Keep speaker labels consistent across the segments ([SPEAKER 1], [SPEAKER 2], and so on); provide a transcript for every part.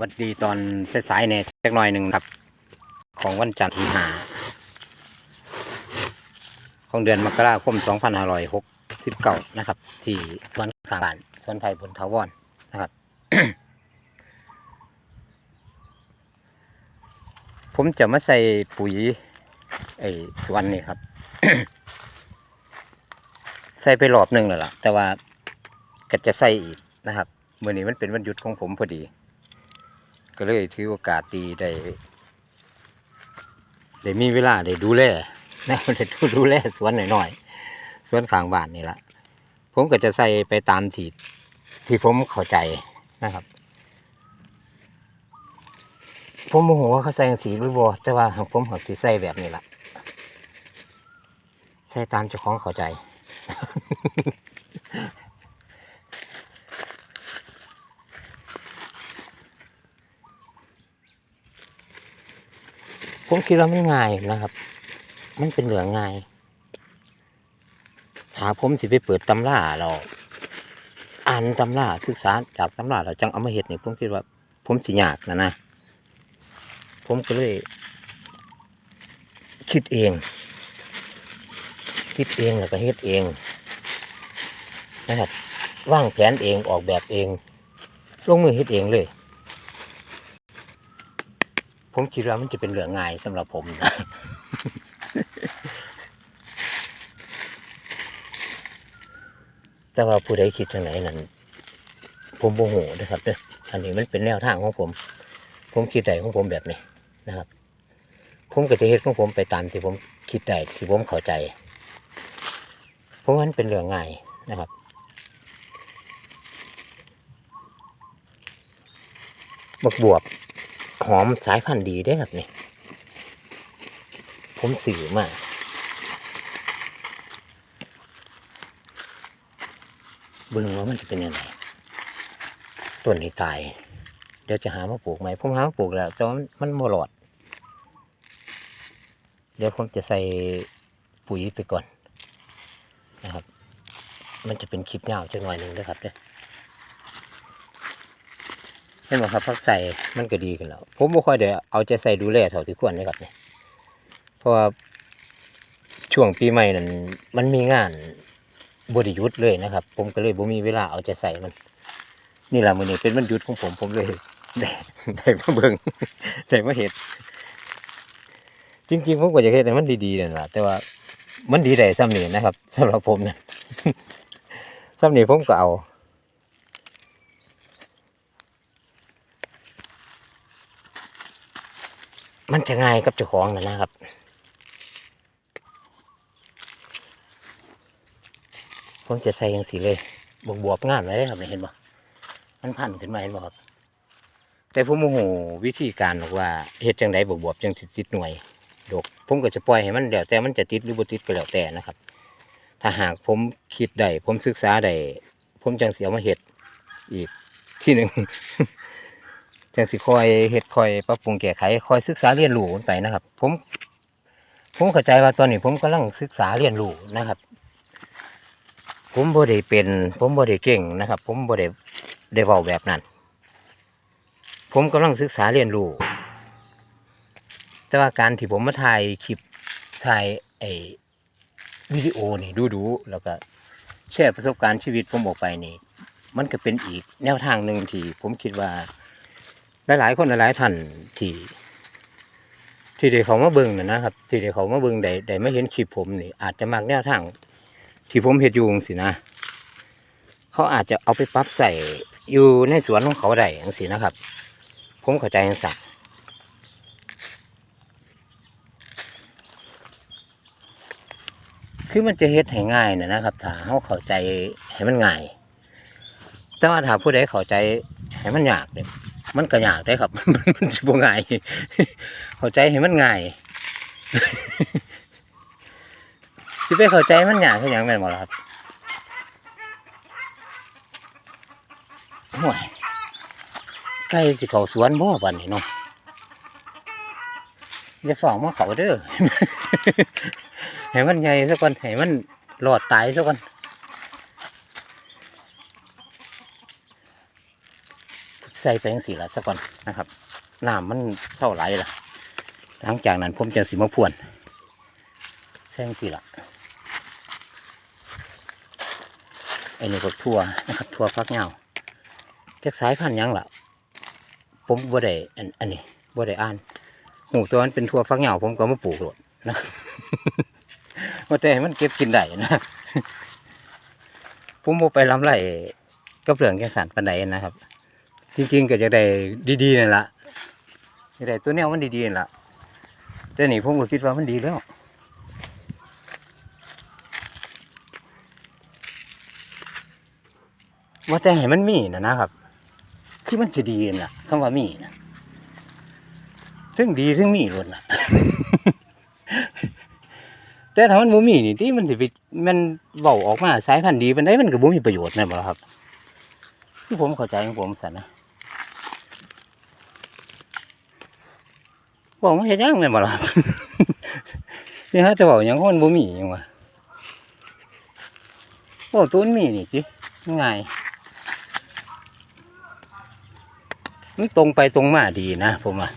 [SPEAKER 1] วัดดีตอนสายๆเนี่ยจักหน่อยหนึ่งครับ ของวันจันทร์ที่หา ของเดือนมกราคม2569นะครับ ที่สวนขางบ้านสวนไผ่บุญทาวรนนะครับ ผมจะมาใส่ปุ๋ยไอ้สวนนี่ครับ ใส่ไปรอบหนึ่งแล้วล่ะ แต่ว่าก็จะใส่อีกนะครับ มื่อนี้มันเป็นวันหยุดของผมพอดี ก็เลยถือโอกาสดีได้ได้มีเวลาได้ดูแลนะได้ดูดูแลสวนหน่อยๆสวนข้างบ้านนี่ละผมก็จะใส่ไปตามที่ที่ผมเข้าใจนะครับ ผมโมโหว่าเขาใส่สีหรือบ่แต่ว่าผมหักสีใส่แบบนี้ละใส่ตามเจ้าของเข้าใจ ผมคิดว่ามันง่ายนะครับ มันเป็นเหลืองง่ายถ้าผมสิไปเปิดตำราเราอ่านตำราศึกษาจากตำราเราจังเอามาเห็ดนี่ผมคิดว่า ผมสิยากนะนะ ผมก็เลย คิดเอง คิดเองแล้วก็เฮ็ดเองนะครับวางแผนเองออกแบบเอง ลงมือเฮ็ดเองเลย ผมคิดว่ามันจะเป็นเรื่องง่ายสำหรับผมนะ แต่ว่าผู้ใดคิดทางไหนนั้นผมโมโหนะครับเด้ออันนี้มันเป็นแนวทางของผม ผมคิดได้ของผมแบบนี้นะครับ ผมก็จะเฮ็ดของผมไปตามที่ผมคิดได้ที่ผมเข้าใจเพราะว่ามันเป็นเรื่องง่ายนะครับบักบวบ หอมสายพันธุ์ดีได้ครับนี่ ผมสื่อมาเบิ่งว่ามันจะเป็นยังไงต้นนี้ตาย เดี๋ยวจะหามาปลูกไหมผมหามาปลูกแล้วแต่ว่ามันมันโมหลอด เดี๋ยวผมจะใส่ปุ๋ยไปก่อนนะครับ มันจะเป็นคลิปยาวจังหน่อยหนึ่งด้ครับเด้อเห็นไหมครับพักใส่มันก็ดีขึ้นแล้ว ผมบ่ค่อยได้เอาใจใส่ดูแลเท่าที่ควรนะครับเนี่ยเพราะว่าช่วงปีใหม่นั้นมันมีงานบริยุทธ์เลยนะครับ ผมก็เลยบ่มีเวลาเอาใจใส่มัน นี่แหละมือนี้เป็นวันหยุดของผมผมเลยได้ได้มาเบิ่งได้มาเฮ็ดจริงๆผมก็อยากเฮ็ดให้มันดีๆนั่นล่ะแต่ว่ามันดีได้ซ้ำนี่นะครับสำหรับผมนะซ้ำนี่ผมก็เอา มันจะง่ายกับเจ้าของนะนะครับผมจะใส่ยังสีเลยบวบบวบงามเลยครับเห็นบ่มันพันขึ้นมาเห็นบ่ครับ แต่ผมโมโหวิธีการบอกว่าเฮ็ดจังไดบวบบวบจังติดหน่วยดกผมก็จะปล่อยให้มันเดี๋ยวแต่มันจะติดหรือบ่ติดก็แล้วแต่นะครับ ถ้าหากผมคิดได้ผมศึกษาได้ผมจังเสียมาเฮ็ดอีกที่หนึ่ง จังสิคอยเฮ็ดคอยปรับปรุงแก้ไขคอยศึกษาเรียนรู้มันไปนะครับ ผม ผมเข้าใจว่าตอนนี้ผมกำลังศึกษาเรียนรู้นะครับ ผมบ่ได้เป็น ผมบ่ได้เก่งนะครับ ผมบ่ได้ได้เว้าแบบนั้น ผมกำลังศึกษาเรียนรู้แต่ว่าการที่ผมมาถ่ายคลิปถ่ายไอ้วิดีโอนี่ดูๆแล้วก็แชร์ประสบการณ์ชีวิตผมออกไปนี่ มันก็เป็นอีกแนวทางหนึ่งที่ผมคิดว่า หลายๆคนหลายๆท่านที่ที่ได้เขามาเบิ่งนะนะครับ ที่ได้เขามาเบิ่งได้ได้ไม่เห็นคลิปผมนี่อาจจะมักแนวทางที่ผมเฮ็ดอยู่จังสินะ เขาอาจจะเอาไปปรับใส่อยู่ในสวนของเขาได้จังสินะครับ ผมเข้าใจจังสักคือมันจะเฮ็ดให้ง่ายนะนะครับถ้าเขาเข้าใจให้มันง่าย แต่ว่าถ้าผู้ใดเข้าใจให้มันยากเนี่ย มันก็ยากได้ครับ มันมันสิบ่ง่ายเข้าใจให้มันง่ายสิไปเข้าใจมันยากคือหยังแม่นบ่ล่ะครับห่วยใกล้สิเขาสวนบ่บัดนี้เนาะอย่าฟ้องมาเขาเด้อให้มันใหญ่ซะก่อนให้มันรอดตายซะก่อน ใส่ไปจังสีละสักก่อนนะครับน้ำมันเศร้าไหลละหลังจากนั้นผมจะสิมาพรวนใส่จังสีละไอ้นี่ก็ทั่วนะครับทั่วฟักเงาจากสายพันธุ์ยังล่ะผมบ่ได้อันอันนี้บ่ได้อ่านหูตัวมันเป็นทั่วฟักเงาผมก็มาปลูกโลดนะว่าแต่ให้มันเก็บกินได้นะผมบ่ไปลำไรกับเรื่องแกงสันปันใดนะครับ จริงๆก็จะได้ดีๆนั่นละจะได้ตัวแนวมันดีๆนั่นละแต่นี่ผมก็คิดว่ามันดีแล้วว่าแต่ให้มันมีนะนะครับ คือมันจะดีน่ะคำว่ามีนะถึงดีถึงมีล้วนนะแต่ถ้ามันบ่มีนี่ที่มันสิไปมันเว้าออกมาสายพันธุ์ดีปานใดมันก็บ่มีประโยชน์แม่นบ่ครับ ที่ผมเข้าใจของผมสันนะ บอกมาเฮ็ดหยังแม่นบ่ล่ะนี่ฮะจะบอกยังคนบ่มีหยังวะโอ้ตัวมันมีนี่สิง่ายมันตรงไปตรงมาดีนะผมว่า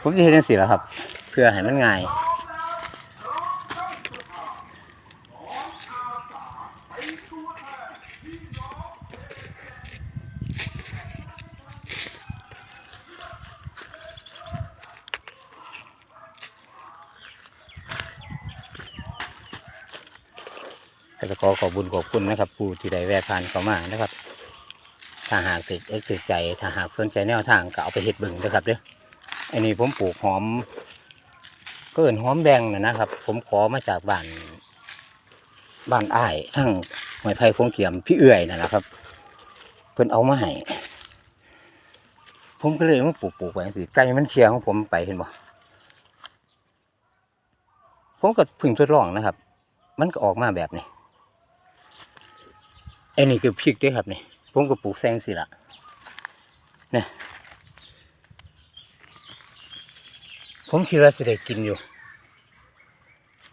[SPEAKER 1] ผมจะเฮ็ดจังซี่ล่ะครับ เพื่อให้มันง่าย ก็จะขอขอบบุญขอบคุณ นะครับผู้ที่ได้แวะผ่านเข้ามานะครับ ถ้าหากติดเอ็กติดใจ ถ้าหากสนใจแนวทางก็เอาไปเห็ดบึงนะครับเด้ออันนี้ผมปลูกหอมก็เอินหอมแดงนะนะครับ ผมขอมาจากบ้านบ้านอ้ายทั้งหอยไผ่คงเกียมพี่เอื่อยนะนะครับ เพิ่นเอามาให้ผมก็เลยมาปลูกปลูกไว้สิไก่มันเคียร์ของผมไปเห็นบ่ผมก็พึ่งทดลองนะครับ มันก็ออกมาแบบนี้ อ้นี่คือพริกด้วยครับนี่ผมก็ปลูกแซงสิละเนี่ยผมคิดว่าจะได้กินอยู่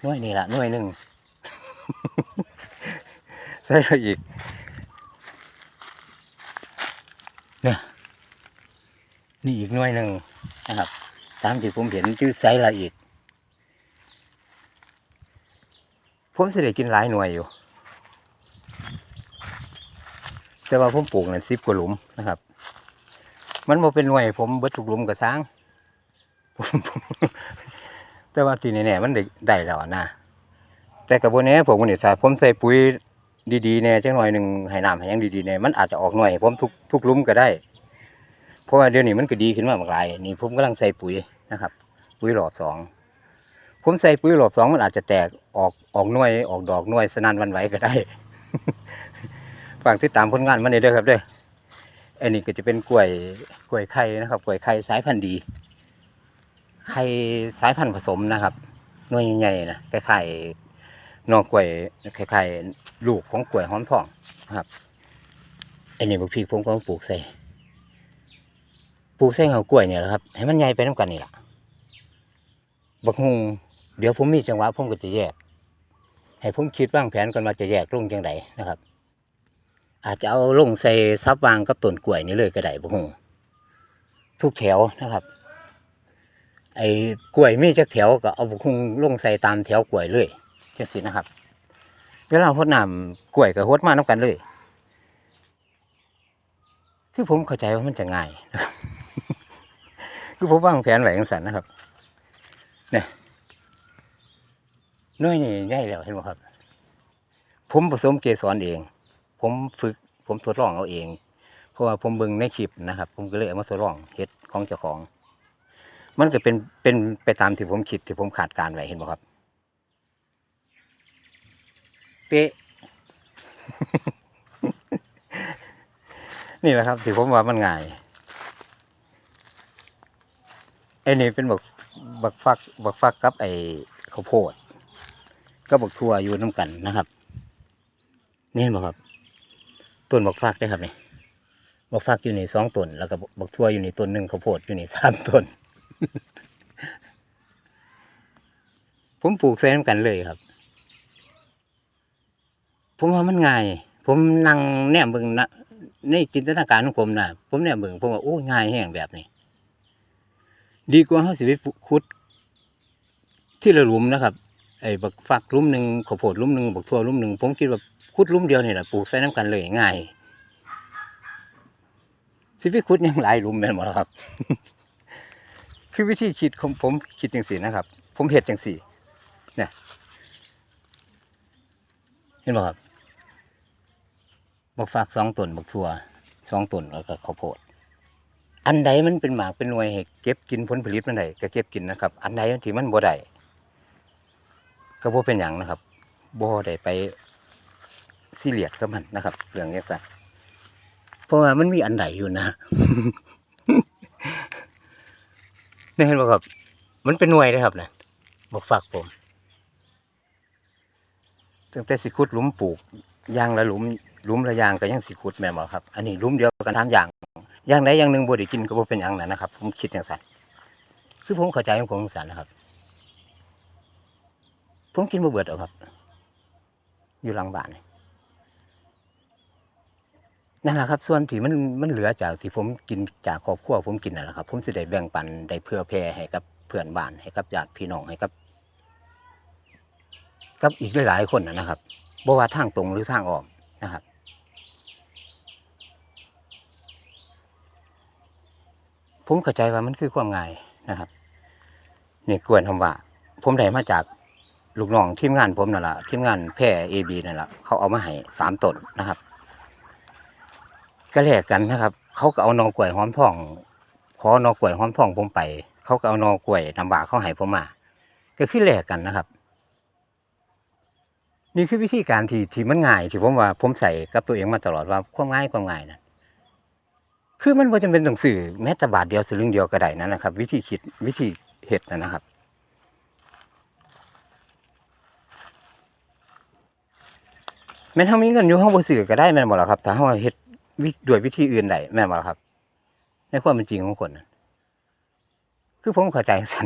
[SPEAKER 1] หน่วยนี่ละหน่วยหนึ่งใส่ไปอีกเนี่ยนี่อีกหน่วยหนึ่งนะครับ ตามที่ผมเห็นชื่อไซส์ละอีกผมสิได้กินหลายหน่วยอยู่ แต่ว่าผมปลูกนั่นสิบกว่าหลุมนะครับ มันบ่เป็นหน่วย ผมเบิดทุกหลุมก็สร้างแต่ว่าทีนี้เนี่ยมันได้แล้วอนะแต่กับพวกนี้ผมวันนี้ถ้าผมใส่ปุ๋ยดีๆเนี่ยจังหน่อยหนึ่งให้น้ำให้ยังดีๆเนี่ยมันอาจจะออกหน่วยผมทุกทุกลุ่มก็ได้ เพราะว่าเดี๋ยวนี้มันก็ดีขึ้นมากหลายนี่ผมกำลังใส่ปุ๋ยนะครับ ปุ๋ยหลอดสองผมใส่ปุ๋ยหลอดสองมันอาจจะแตกออกออกหน่วยออกดอกหน่วยสนันวันไหวก็ได้ ฝากติดตามผลงานมันเด้อครับเด้ออันนี้ก็จะเป็นกล้วยกล้วยไข่นะครับกล้วยไข่สายพันธุ์ดี ไข่สายพันธุ์ผสมนะครับหน่วยใหญ่ๆนะคล้ายๆหนอกล้วยคล้ายๆลูกของกล้วยหอมทองนะครับอันนี้บางพีผมก็ปลูกใส่ปลูกใส่เงากล้วยเนี่ยแหละครับ ให้มันใหญ่ไปน้ำกันนี่แหละบักฮุงเดี๋ยวผมมีจังหวะผมก็จะแยก ให้ผมคิดวางแผนกันว่าจะแยกลงจังไดนะครับ อาจจะเอาลงใส่ซับวางกับต้นกล้วยนี่เลยก็ได้บักฮุงทุกแถวนะครับ ไอ้กล้วยมีจักแถวก็เอาบักฮุงลงใส่ตามแถวกล้วยเลยจังสินะครับ เวลาหดน้ำกล้วยก็หดมาน้ำกันเลย คือผมเข้าใจว่ามันจะง่ายคือผมวางแผนไว้จังสันนะครับเนี่ยน้อยนี่ใหญ่แล้วเห็นไหมครับ ผมผสมเกสรเอง ผมฝึก ผมทดลองเอาเอง เพราะว่าผมเบิ่งในคลิปนะครับ ผมก็เลยเอามาทดลองเฮ็ดของเจ้าของ มันก็เป็นเป็นไปตามที่ผมคิดที่ผมขาดการไว้เห็นไหมครับ เป๊ะนี่แหละครับที่ผมว่ามันง่ายไอ้นี่เป็นบักบักฟักบักฟักกับไอ้ข้าวโพดก็บักทั่วอยู่น้ำกันนะครับนี่เห็นบ่ครับ ต้นบักฟักได้ครับนี่บักฟักอยู่ในสองต้นแล้วก็บักทั่วอยู่ในต้นหนึ่งข้าวโพดอยู่ในสามต้น ผมปลูกใส่น้ำกันเลยครับ ผมว่ามันง่าย ผมนั่งแนมเบิ่งนะในจินตนาการของผมนะผมแนมเบิ่งผมว่าโอ้ง่ายแห้งแบบนี้ ดีกว่าเฮาสิไปขุด ที่ละหลุมนะครับไอ้บักฟักลุ่มหนึ่งข้าวโพดลุมหนึ่งบักทั่วลุมหนึ่งผมคิดว่า ขุดหลุมเดียวนี่แหละปลูกใส่น้ำกันเลยง่ายสิไปขุดหยังหลายหลุมแม่นบ่ล่ะครับ คือวิธีคิดของผมคิดจังสี่นะครับ ผมเฮ็ดจังสี่เนี่ยเห็นบ่ครับบักฟักสองต้นบักทั่วสองต้นแล้วก็ข้าวโพดอันใดมันเป็นหมากเป็นหน่วยให้เก็บกินผลผลิตมันได้ก็เก็บกินนะครับ อันใดที่มันบ่ได้ก็บ่เป็นหยังนะครับบ่ได้ไป ซีเรียสกับมันนะครับเรื่องนี้ซะเพราะว่ามันมีอันใดอยู่นะนี่เห็นบ่ครับ มันเป็นหน่วยเลยครับนะบักฟักผมตั้งแต่สิขุดหลุมปลูกยางละหลุมหลุมละยางก็ยังสิขุดแม่นบ่ครับ อันนี้หลุมเดียวกันทามอย่างอย่างใดอย่างหนึ่งบ่ได้กินก็บ่เป็นหยังนั่นนะครับ ผมคิดอย่างนั้นคือผมเข้าใจของผมจังซั่นะครับ ผมกินบ่เบิดหรอกครับ อยู่หลังบ้าน นั่นแหละครับ ส่วนที่มันมันเหลือจากที่ผมกินจากครอบครัวผมกินนั่นแหละครับ ผมสิได้แบ่งปันได้เพื่อแผ่ให้กับเพื่อนบ้านให้กับญาติพี่น้องให้กับกับอีกหลายๆคนนะครับบ่ว่าทางตรงหรือทางอ้อมนะครับผมเข้าใจว่ามันคือความง่ายนะครับนี่กวยทำว่า ผมได้มาจากลูกน้องทีมงานผมนั่นแหละทีมงานแพร่เอบีนั่นแหละเขาเอามาให้สามต้นนะครับ ก็แลกกันนะครับ เขาก็เอานอกล้วยหอมทองขอนอกล้วยหอมทองผมไป เขาก็เอานอกล้วยน้ำบากเขาให้ผมมา ก็คือแลกกันนะครับ นี่คือวิธีการที่ที่มันง่ายที่ผมว่าผมใส่กับตัวเองมาตลอดว่าความง่ายความง่ายนะคือมันบ่จำเป็นต้องซื้อแม้แต่บาทเดียวสลึงเดียวก็ได้นะนะครับ วิธีคิดวิธีเฮ็ดนะนะครับแม่นเฮามีเงินอยู่เฮาบ่ซื้อก็ได้แม่นบ่ล่ะครับถ้าเฮาเฮ็ด วิด้วยวิธีอื่นได้แม่นบ่ล่ะครับ ในความเป็นจริงของคนน่ะคือผมเข้าใจซั่น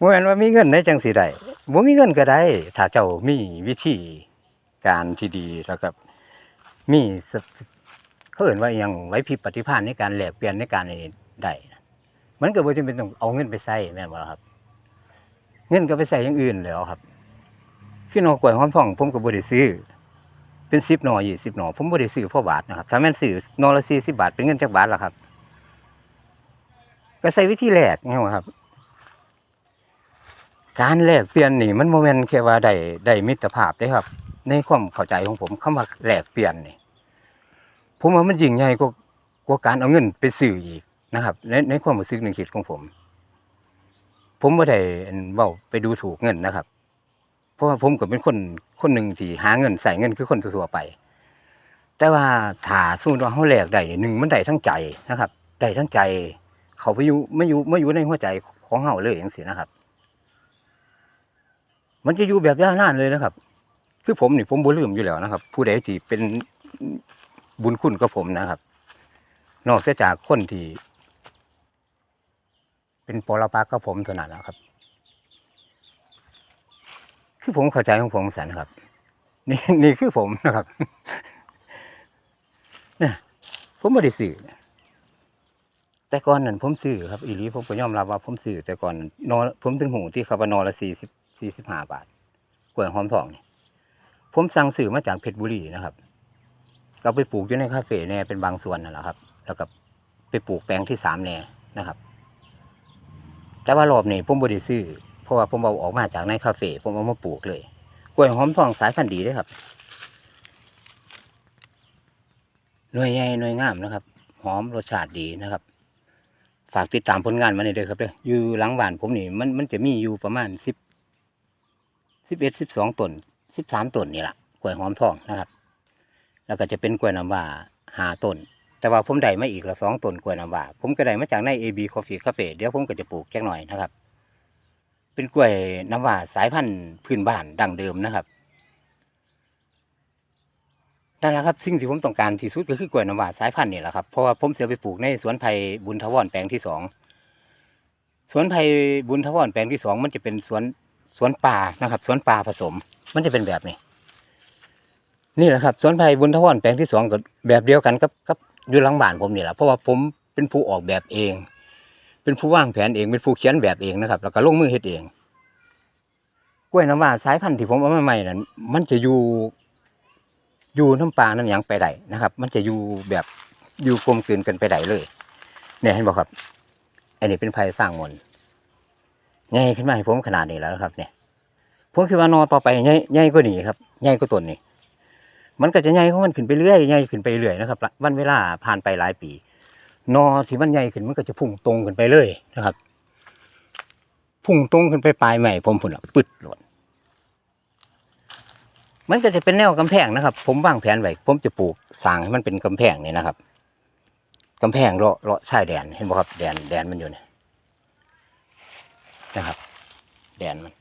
[SPEAKER 1] บ่แม่นว่ามีเงินได้จังสิได้บ่มีเงินก็ได้ถ้าเจ้ามีวิธีการที่ดีแล้วก็มีสสเขาเอ่นว่ายังไว้พิปฏิภาณในการแลกเปลี่ยนในการนี้ได้นะมันก็บ่จำเป็นต้องเอาเงินไปใช้แม่นบ่ล่ะครับ เงินก็ไปใช้อย่างอื่นแล้วครับคือหนอกล้วยหอมทองผมก็บ่ได้ซื้อ เป็น10หน่อ20หน่อผมบ่ได้ซื้อพราะบาทนะครับถ้าแม่นซื้อนอละ40บาทเป็นเงินจักบาทล่ะครับ ก็ใช้วิธีแลกไงวะครับ การแลกเปลี่ยนนี่ มันบ่แม่นแค่ว่าได้ได้มิตรภาพเด้ครับ ในความเข้าใจของผมคำว่าแลกเปลี่ยนนี่ผมว่ามันยิ่งใหญ่กว่ากว่าการเอาเงินไปซื้ออีกนะครับ ในในความรู้สึกหนึ่งคิดของผม ผมบ่ได้อันเว้าไปดูถูกเงินนะครับ เพราะว่าผมก็เป็นคนคนหนึ่งที่หาเงินใส่เงินคือคนทั่วๆไป แต่ว่าถ้าสมมุติว่าเฮาแหลกได้หนึ่งมันได้ทั้งใจนะครับได้ทั้งใจ เขาไปอยู่ไม่อยู่ไม่อยู่ในหัวใจของเฮาเลยจังซี่นะครับ มันจะอยู่แบบยาวนานเลยนะครับ คือผมนี่ผมบ่ลืมอยู่แล้วนะครับ ผู้ใดที่เป็นบุญคุณกับผมนะครับ นอกเสียจากคนที่เป็นปรปักกับผมเท่านั้นแหละครับ คือผมเข้าใจของผมสันครับ นี่นี่คือผมนะครับเนี่ยผมไม่ได้ซื้อแต่ก่อนนั้นผมซื้อครับอีหลีผมก็ยอมรับว่าผมซื้อแต่ก่อนนอนผมถึงหูที่คาบานอละสี่สิบสี่สิบห้าบาทกล้วยหอมทองนี่ผมสั่งซื้อมาจากเพชรบุรีนะครับก็ไปปลูกอยู่ในคาเฟ่แน่เป็นบางส่วนนั่นแหละครับ แล้วก็ไปปลูกแปลงที่สามแน่นะครับ แต่ว่ารอบนี้ผมบริซื้อ เพราะว่าผมเอาออกมาจากในคาเฟ่ผมเอามาปลูกเลย กล้วยหอมทองสายพันธุ์ดีเลยครับ หน่วยใหญ่หน่วยงามนะครับ หอมรสชาติดีนะครับ ฝากติดตามผลงานมาในอยเด้อครับเด้ออยู่หลังบ้านผมนี่มันมันจะมีอยู่ประมาณสิบสิบเอ็ดสิบสองต้นสิบสามต้นนี่แหละกล้วยหอมทองนะครับ แล้วก็จะเป็นกล้วยน้ำว้าหาต้นแต่ว่าผมได้มาอีกละสองต้นกล้วยน้ำว้าผมก็ได้มาจากใน AB Coffee Cafe เดี๋ยวผมก็จะปลูกแค่หน่อยนะครับ เป็นกล้วยน้ำว้าสายพันธุ์พื้นบ้านดั้งเดิมนะครับนั่นแหละครับสิ่งที่ผมต้องการที่สุดก็คือกล้วยน้ำว้าสายพันธุ์นี่แหละครับเพราะว่าผมเสียไปปลูกในสวนไผ่บุญทวรแปลงที่สองสวนไผ่บุญทวรแปลงที่สองมันจะเป็นสวนสวนป่านะครับ สวนป่าผสม มันจะเป็นแบบนี้ นี่แหละครับสวนไผ่บุญทวรแปลงที่สองก็แบบเดียวกันกับกับอยู่หลังบ้านผมนี่แหละเพราะว่าผมเป็นผู้ออกแบบเอง เป็นผู้วางแผนเองเป็นผู้เขียนแบบเองนะครับ แล้วก็ลงมือเฮ็ดเอง กล้วยน้ำว้าสายพันธุ์ที่ผมเอามาใหม่นั้นมันจะอยู่อยู่น้ำปลาน้ำหยังไปได้นะครับ มันจะอยู่แบบอยู่กลมกลืนกันไปได้เลย เนี่ยเห็นบอกครับ อันนี้เป็นภัยสร้างมนต์ใหญ่ขึ้นมาให้ผมขนาดนี้แล้วนะครับ เนี่ยผมคิดว่านอต่อไปใหญ่ใหญ่กว่านี้ครับใหญ่กว่าต้นนี้มันก็จะใหญ่ของมันขึ้นไปเรื่อยใหญ่ขึ้นไปเรื่อยนะครับวันเวลาผ่านไปหลายปี นอที่มันใหญ่ขึ้นมันก็จะพุ่งตรงขึ้นไปเลยนะครับ พุ่งตรงขึ้นไปปลายใหม่ผมพุ่นละปึดหล่นมันก็จะเป็นแนวกำแพงนะครับ ผมวางแผนไว้ผมจะปลูกสร้างให้มันเป็นกำแพงนี่นะครับกำแพงเลาะเลาะชายแดนเห็นบ่ครับแดนแดนมันอยู่เนี่ยนะครับ แดนมัน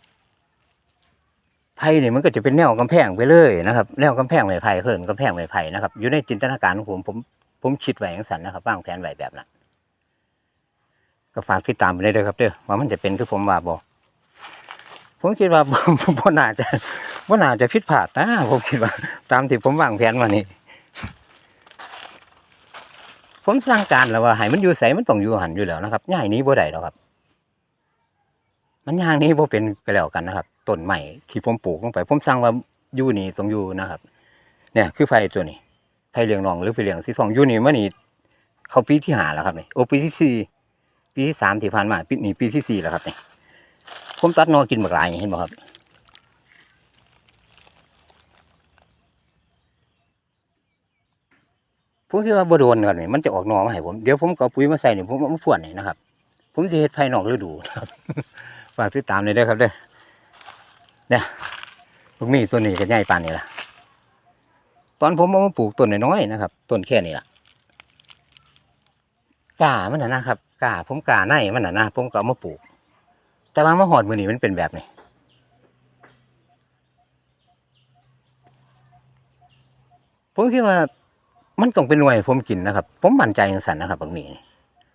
[SPEAKER 1] ไผ่เนี่ยมันก็จะเป็นแนวกำแพงไปเลยนะครับ แนวกำแพงไม้ไผ่เขินกำแพงไม้ไผ่นะครับ อยู่ในจินตนาการของผมผม ผมคิดไว้อย่างสันนะครับวางแผนไว้แบบนั้นก็ฝากติดตามไปเลยเด้อครับเด้อว่ามันจะเป็นคือผมว่าบอผมคิดว่าบ่น่าจะบ่น่าจะผิดพลาดนะผมคิดว่า ตามที่ผมวางแผนมานี่ผมสร้างการแล้วว่าให้มันอยู่ใสมันต้องอยู่หันอยู่แล้วนะครับย่ายนี้บ่ได้หรอกครับ มันย่างนี้บ่เป็นไปแล้วกันนะครับต้นใหม่ที่ผมปลูกลงไป ผมสร้างว่าอยู่นี่ต้องอยู่นะครับ เนี่ย คือไฟตัวนี้ ไฟเหลืองนองหรือไฟเหลืองสีทองอยู่นี่มันนี่เขาปีที่หาแล้วครับนี่โอปีที่สี่ปีที่สามที่ผ่านมาปีนี้ปีที่สี่แล้วครับนี่ผมตัดนอกินบักหลายเห็นบ่ครับผมคิดว่าบ่โดนครับนี่มันจะออกนอมาให้ผมเดี๋ยวผมก็ปุ๋ยมาใส่นี่ผมมาพ่วนนี่นะครับ ผมจะเฮ็ดภายนอกฤดูนะครับฝากติดตามเลยด้อครับเด้อเนี่ยพวกมีตัวนี้ก็ใหญ่ปานนี้ละ ตอนผมเอามาปลูกต้นน้อยๆนะครับต้นแค่นี้ล่ะกามันนะนะครับกาผมกาในมันนะนะผมก็เอามาปลูก แต่ว่ามาหอดมือนี้มันเป็นแบบนี้ผมคิดว่ามันต้องเป็นหน่วยผมกินนะครับ ผมมั่นใจอย่างสันนะครับบางนี่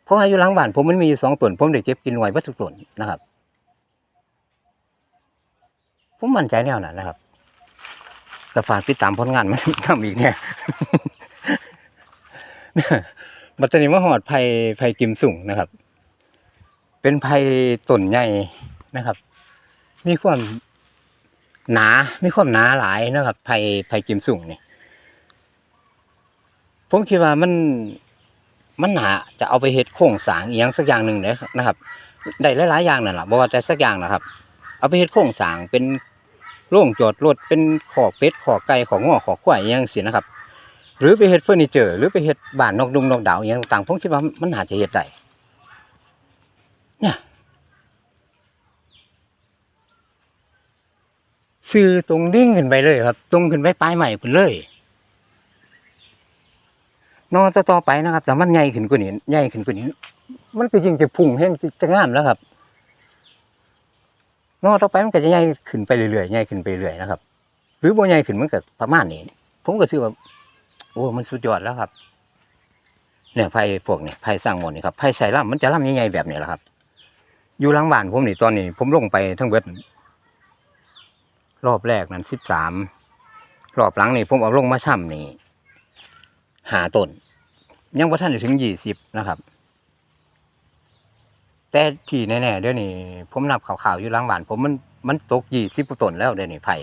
[SPEAKER 1] เพราะว่าอยู่หลังบ้านผมมันมีอยู่สองต้นผมได้เก็บกินหน่วยวัตถุต้นนะครับ ผมมั่นใจแนวนั้นนะครับ ก็ฝากติดตามผลงานมันทำอีกเนี่ยบัตรนี้มาหอดไผ่ไผ่กิมสุ่งนะครับ เป็นไผ่ต้นใหญ่นะครับ มีความหนา มีความหนาหลายนะครับ ไผ่ไผ่กิมสุ่งนี่ผมคิดว่ามันมันหนาจะเอาไปเฮ็ดโครงสร้างอีกอย่างสักอย่างหนึ่งเลยนะครับ ได้หลายๆอย่างนั่นแหละบ่ว่าแต่สักอย่างนะครับ เอาไปเฮ็ดโครงสร้างเป็น โรงจอดรถเป็นขอกเป็ดขอกไก่ของง้อขอกควายอย่างสินะครับ หรือไปเฮ็ดเฟอร์นิเจอร์หรือไปเฮ็ดบ้านนอกดุงนอกดาวอย่างต่างๆผมคิดว่ามันอาจจะเฮ็ดได้เนี่ยซื้อตรงดิ่งขึ้นไปเลยครับ ตรงขึ้นไปปลายใหม่พุ่นเลยนอนต่อไปนะครับแต่มันใหญ่ขึ้นกว่านี้ใหญ่ขึ้นกว่านี้ มันก็ยิ่งจะพุ่งแห้งจะงามแล้วครับ นอต่อไปมันก็จะใหญ่ขึ้นไปเรื่อยๆใหญ่ขึ้นไปเรื่อยนะครับ หรือบ่ใหญ่ขึ้นมันก็ประมาณนี้ผมก็ถือว่าโอ้มันสุดยอดแล้วครับ เนี่ยไผ่พวกนี้ไผ่สร้างหมดนี่ครับไผ่ใส่ล่ำมันจะล่ำใหญ่ๆแบบนี้แหละครับ อยู่หลังบ้านผมนี่ตอนนี้ ผมลงไปทั้งเบิดรอบแรกนั้นสิบสามรอบหลังนี่ผมเอาลงมาช่ำนี่หาต้นยังว่าท่านถึงยี่สิบนะครับ แต่ที่แน่ๆเดี๋ยวนี้ผมนับข่าวๆอยู่หลังบ้าน ผมมันมันตกยี่สิบต้นแล้วเดี๋ยวนี้ไผ่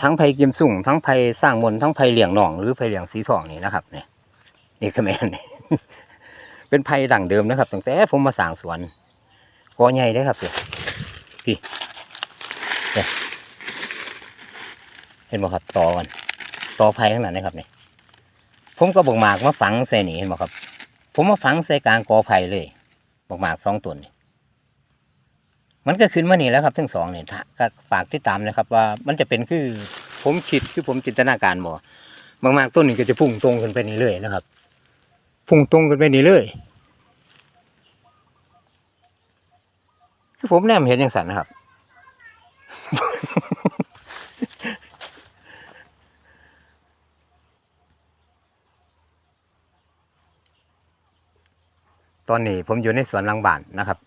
[SPEAKER 1] ทั้งไผ่กิมสุ่งทั้งไผ่สร้างมนทั้งไผ่เหลี่ยงหนอง หรือไผ่เหลี่ยงสีทองนี่นะครับ เนี่ยนี่คือแม่นนี่เป็นไผ่ดั่งเดิมนะครับตั้งแต่ผมมาสร้างสวนกอใหญ่ได้ครับพี่พี่เนี่ยเห็นบ่ครับต่อกันต่อไผ่ข้างหลังนะครับเนี่ยผมก็บอกหมากมาฝังใส่นี่เห็นบ่ครับ ผมมาฝังใส่กลางกอไผ่เลย บอกหมากสองต้นนี่มันก็ขึ้นมานี่แล้วครับทั้งสองเนี่ยถ้าก็ฝากติดตามนะครับ ว่ามันจะเป็นคือผมคิดคือผมจินตนาการบ่มากๆต้นนี้ก็จะพุ่งตรงขึ้นไปนี่เลยนะครับ พุ่งตรงขึ้นไปนี่เลยคือผมแนมเห็นอย่างสันนะครับ ตอนนี้ผมอยู่ในสวนหลังบ้านนะครับ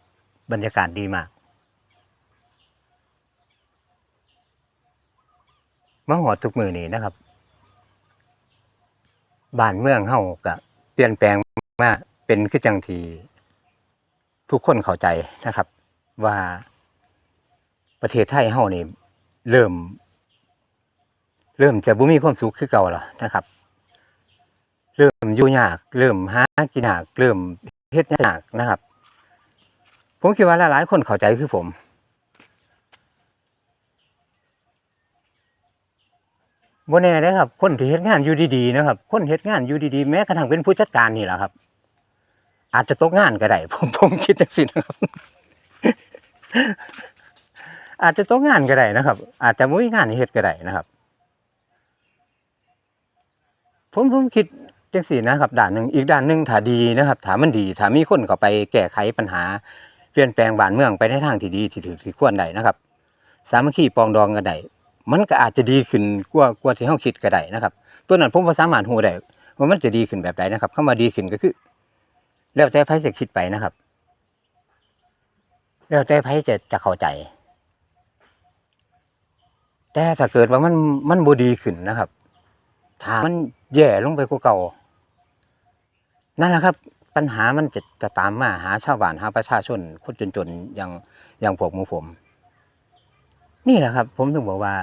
[SPEAKER 1] บรรยากาศดีมากมาหอดทุกมือนี้นะครับบ้านเมืองเฮาก็เปลี่ยนแปลงมาเป็นคือจังทีทุกคนเข้าใจนะครับ ว่าประเทศไทยเฮานี่เริ่ม เริ่มจะบ่มีความสุขคือเก่าแล้วนะครับ เริ่มอยู่ยาก เริ่มหากินยากเริ่ม เฮ็ดยากนะครับ ผมคิดว่าหลายๆคนเข้าใจคือผมบ่แน่เด้อครับ คนที่เฮ็ดงานอยู่ดีๆนะครับ คนเฮ็ดงานอยู่ดีๆ แม้กระทั่งเป็นผู้จัดการนี่แหละครับ อาจจะตกงานก็ได้ผมผมคิดจังซี่นะครับ อาจจะตกงานก็ได้นะครับ อาจจะบ่มีงานให้เฮ็ดก็ได้นะครับ ผมผมคิด จังซี่นะครับด้านหนึ่งอีกด้านหนึ่งถ้าดีนะครับถ้ามันดีถ้ามีคนเข้าไปแก้ไขปัญหาเปลี่ยนแปลงบ้านเมืองไปในทางที่ดีที่ถูกที่ควรได้นะครับ สามัคคีปองดองกันได้มันก็อาจจะดีขึ้นกว่ากว่าที่เฮาคิดก็ได้นะครับ ตัวนั้นผมบ่สามารถฮู้ได้ว่ามันจะดีขึ้นแบบใดนะครับคำว่าดีขึ้นก็คือ แล้วแต่ไผจะคิดไปนะครับ แล้วแต่ไผจะจะเข้าใจ แต่ถ้าเกิดว่ามันมันบ่ดีขึ้นนะครับถ้ามันแย่ลงไปกว่าเก่า นั่นแหละครับ ปัญหามันจะจะตามมาหาชาวบ้านหาประชาชนคนจนๆอย่างอย่างพวกมูผม นี่แหละครับ ผมถึงบอกว่า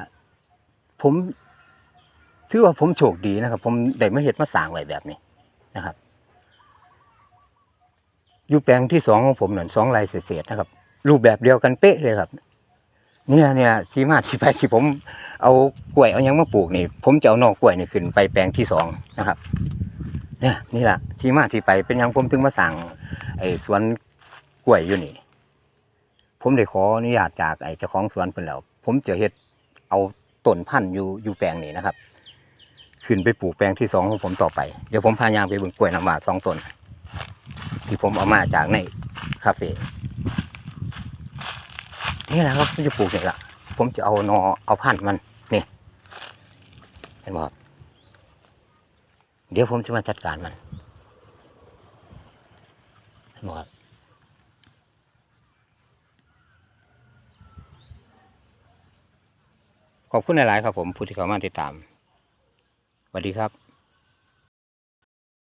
[SPEAKER 1] ผมถือว่าผมโชคดีนะครับ ผมได้มาเฮ็ดมาสร้างไว้แบบนี้นะครับ อยู่แปลงที่สองของผมนั่นสองไร่เศษๆนะครับ รูปแบบเดียวกันเป๊ะเลยครับเนี่ยเนี่ยที่มาที่ไปที่ผมเอากล้วยเอายังมาปลูกนี่ ผมจะเอานอกกล้วยนี่ขึ้นไปแปลงที่สองนะครับ เนี่ยนี่แหละที่มาที่ไปเป็นยังผมถึงมาสั่งไอ้สวนกล้วยอยู่นี่ ผมได้ขออนุญาตจากไอ้เจ้าของสวนเพิ่นแล้วผมจะเฮ็ดเอาต้นพันธุ์อยู่อยู่แปลงนี้นะครับ ขึ้นไปปลูกแปลงที่สองของผมต่อไปเดี๋ยวผมพายางไปเบิ่งกล้วยน้ำว้าสองต้นที่ผมเอามาจากในคาเฟ่นี่แหละครับผมจะปลูกนี่แหละผมจะเอานอเอาพันธุ์มันนี่เห็นบ่ครับ เดี๋ยวผมจะมาจัดการมันเห็นบ่ครับขอบคุณหลาย ๆ ครับผมผู้ที่เข้ามาติดตามสวัสดีครับ